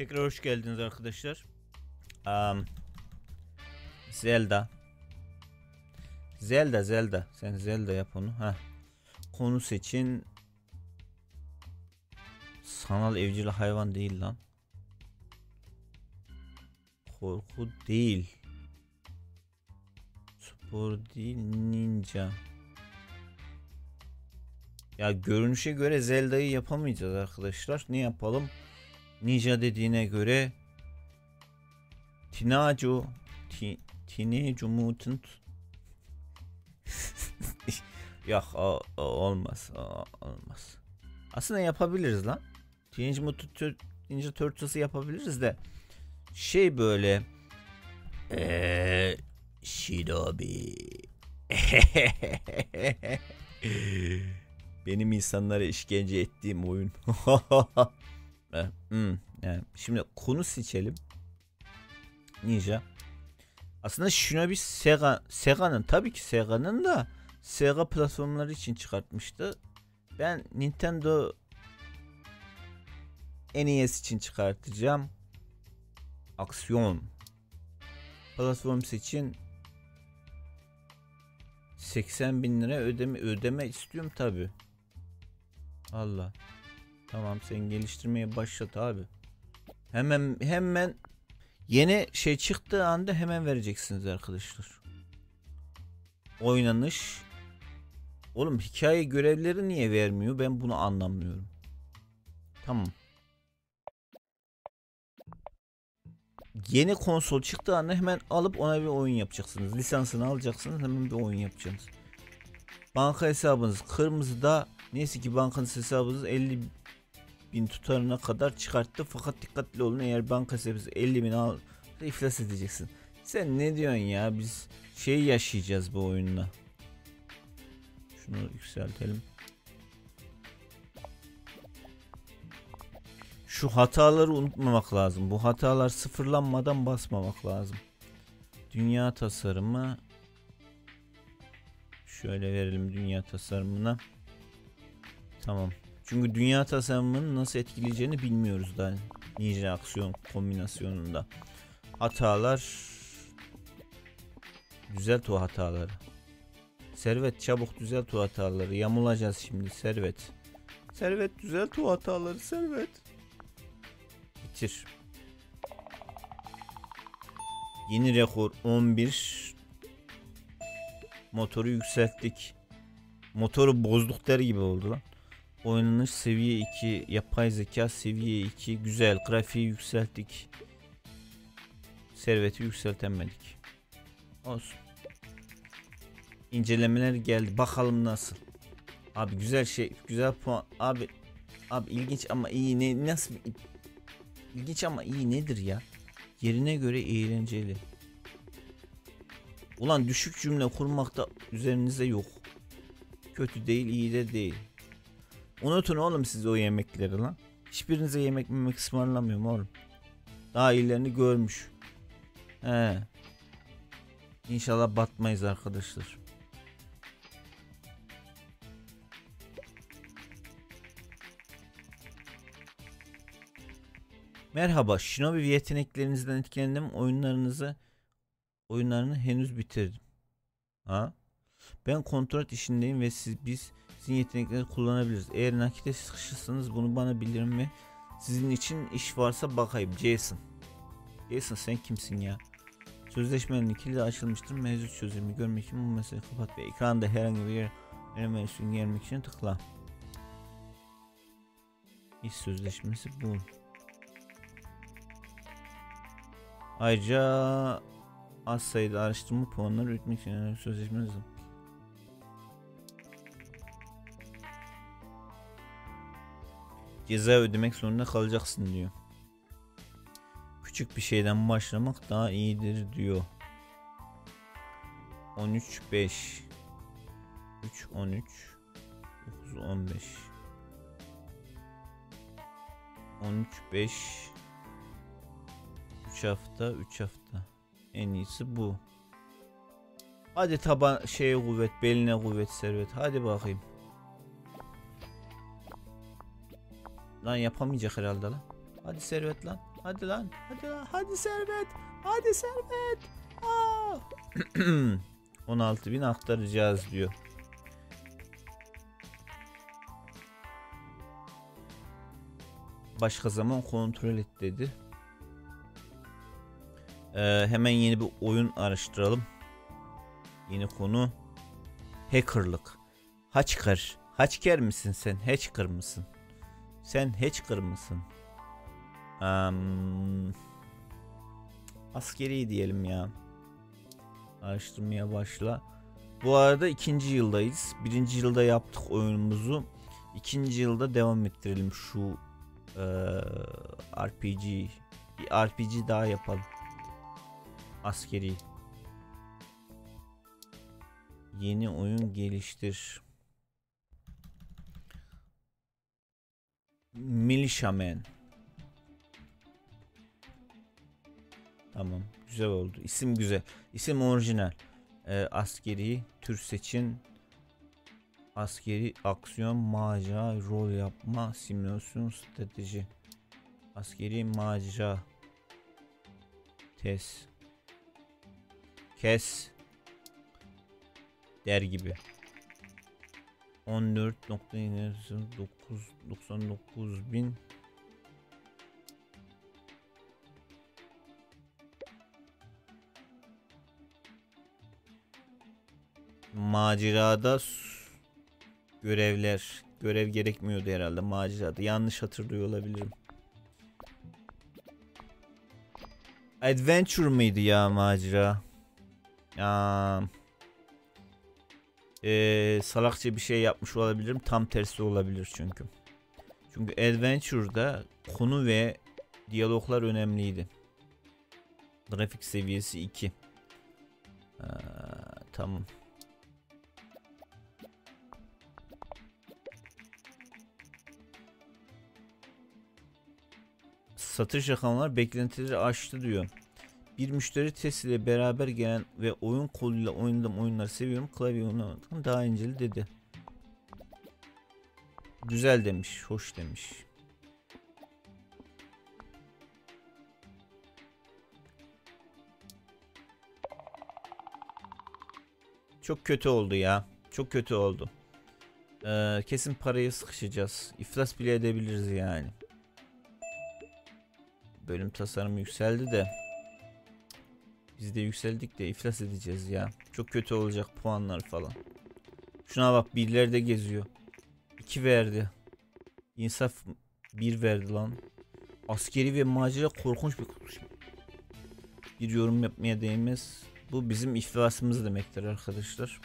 Tekrar hoş geldiniz arkadaşlar. Um, Zelda. Zelda Zelda. Sen Zelda yap onu. Heh. Konu seçin. Sanal evcil hayvan değil lan. Korku değil. Spor değil ninja. Ya görünüşe göre Zelda'yı yapamayacağız arkadaşlar. Ne yapalım? Ninja dediğine göre Tinajo Ti, Teenage Mutant Yok o, o olmaz o, olmaz. Aslında yapabiliriz lan. Teenage Mutant Ninja Turtles'ı yapabiliriz de şey böyle eee Shinobi Benim insanlara işkence ettiğim oyun. Hmm, yani şimdi konu seçelim. Ninja. Aslında Shinobi Sega Sega'nın tabii ki Sega'nın da Sega platformları için çıkartmıştı. Ben Nintendo NES için çıkartacağım. Aksiyon. Platform için 80 bin lira ödeme ödeme istiyorum tabi. Allah. Tamam sen geliştirmeye başlat abi. Hemen hemen yeni şey çıktığı anda hemen vereceksiniz arkadaşlar. Oynanış. Oğlum hikaye görevleri niye vermiyor? Ben bunu anlamıyorum. Tamam. Yeni konsol çıktığı anda hemen alıp ona bir oyun yapacaksınız. Lisansını alacaksınız hemen bir oyun yapacaksınız. Banka hesabınız kırmızıda neyse ki bankanız hesabınız 50 bin tutarına kadar çıkarttı. Fakat dikkatli olun eğer banka hesabınız 50 bin al iflas edeceksin. Sen ne diyorsun ya biz şey yaşayacağız bu oyunla. Şunu yükseltelim. Şu hataları unutmamak lazım. Bu hatalar sıfırlanmadan basmamak lazım. Dünya tasarımı şöyle verelim dünya tasarımına. Tamam. Çünkü dünya tasarımının nasıl etkileyeceğini bilmiyoruz daha. Ninja aksiyon kombinasyonunda. Hatalar düzelt o hataları. Servet çabuk düzelt o hataları. Yamulacağız şimdi Servet. Servet düzelt o hataları Servet. Bitir. Yeni rekor 11. Motoru yükselttik. Motoru bozduk der gibi oldu lan. Oynanış seviye 2, yapay zeka seviye 2, güzel grafiği yükselttik. Serveti yükseltemedik. Olsun. İncelemeler geldi. Bakalım nasıl. Abi güzel şey, güzel puan. Abi abi ilginç ama iyi ne nasıl İlginç ama iyi nedir ya? Yerine göre eğlenceli. Ulan düşük cümle kurmakta üzerinizde yok. Kötü değil, iyi de değil. Unutun oğlum siz o yemekleri lan. Hiçbirinize yemek memek ısmarlamıyorum oğlum. Daha iyilerini görmüş. He. İnşallah batmayız arkadaşlar. Merhaba, Shinobi yeteneklerinizden etkilendim. Oyunlarınızı oyunlarını henüz bitirdim. Ha? Ben kontrol işindeyim ve siz biz sizin yeteneklerinizi kullanabiliriz. Eğer nakite sıkışırsanız bunu bana bildirin ve sizin için iş varsa bakayım. Jason. Jason sen kimsin ya? Sözleşmenin kilidi açılmıştır. Mevcut çözümü görmek için bu meseleyi kapat ve ekranda herhangi bir yer menüsünü gelmek için tıkla. İş sözleşmesi bu. Ayrıca az sayıda araştırma puanları üretmek için sözleşme lazım. Ceza ödemek zorunda kalacaksın diyor. Küçük bir şeyden başlamak daha iyidir diyor. 13 5 3 13 9 15 13 5 3 hafta 3 hafta. En iyisi bu. Hadi taban şeye kuvvet, beline kuvvet servet. Hadi bakayım. Lan yapamayacak herhalde lan. Hadi servet lan. Hadi lan. Hadi lan. Hadi Servet. Hadi Servet. Aa. 16.000 aktaracağız diyor. Başka zaman kontrol et dedi. Ee, hemen yeni bir oyun araştıralım. Yeni konu hackerlık. Hacker. Hacker misin sen? Hacker mısın? Sen hacker mısın? Um, askeri diyelim ya. Araştırmaya başla. Bu arada ikinci yıldayız. Birinci yılda yaptık oyunumuzu. İkinci yılda devam ettirelim şu eee, RPG. Bir RPG daha yapalım. Askeri. Yeni oyun geliştir. Militiaman. Tamam. Güzel oldu. İsim güzel. İsim orijinal. Ee, askeri tür seçin. Askeri aksiyon, macera, rol yapma, simülasyon, strateji. Askeri macera. Tes. Kes. Der gibi. 14.99 bin Macerada görevler görev gerekmiyordu herhalde macerada yanlış hatırlıyor olabilirim. Adventure mıydı ya macera? Ya Ee, salakça bir şey yapmış olabilirim. Tam tersi olabilir çünkü. Çünkü Adventure'da konu ve diyaloglar önemliydi. Grafik seviyesi 2. Aa, tamam. Satış rakamlar beklentileri aştı diyor. Bir müşteri test beraber gelen ve oyun koluyla oynadığım oyunları seviyorum. Klavye oynamaktan daha inceli dedi. Güzel demiş, hoş demiş. Çok kötü oldu ya. Çok kötü oldu. Ee, kesin parayı sıkışacağız. İflas bile edebiliriz yani. Bölüm tasarımı yükseldi de. Biz de yükseldik de iflas edeceğiz ya. Çok kötü olacak puanlar falan. Şuna bak birler de geziyor. 2 verdi. İnsaf 1 verdi lan. Askeri ve macera korkunç bir bir yorum yapmaya değmez. Bu bizim iflasımız demektir arkadaşlar.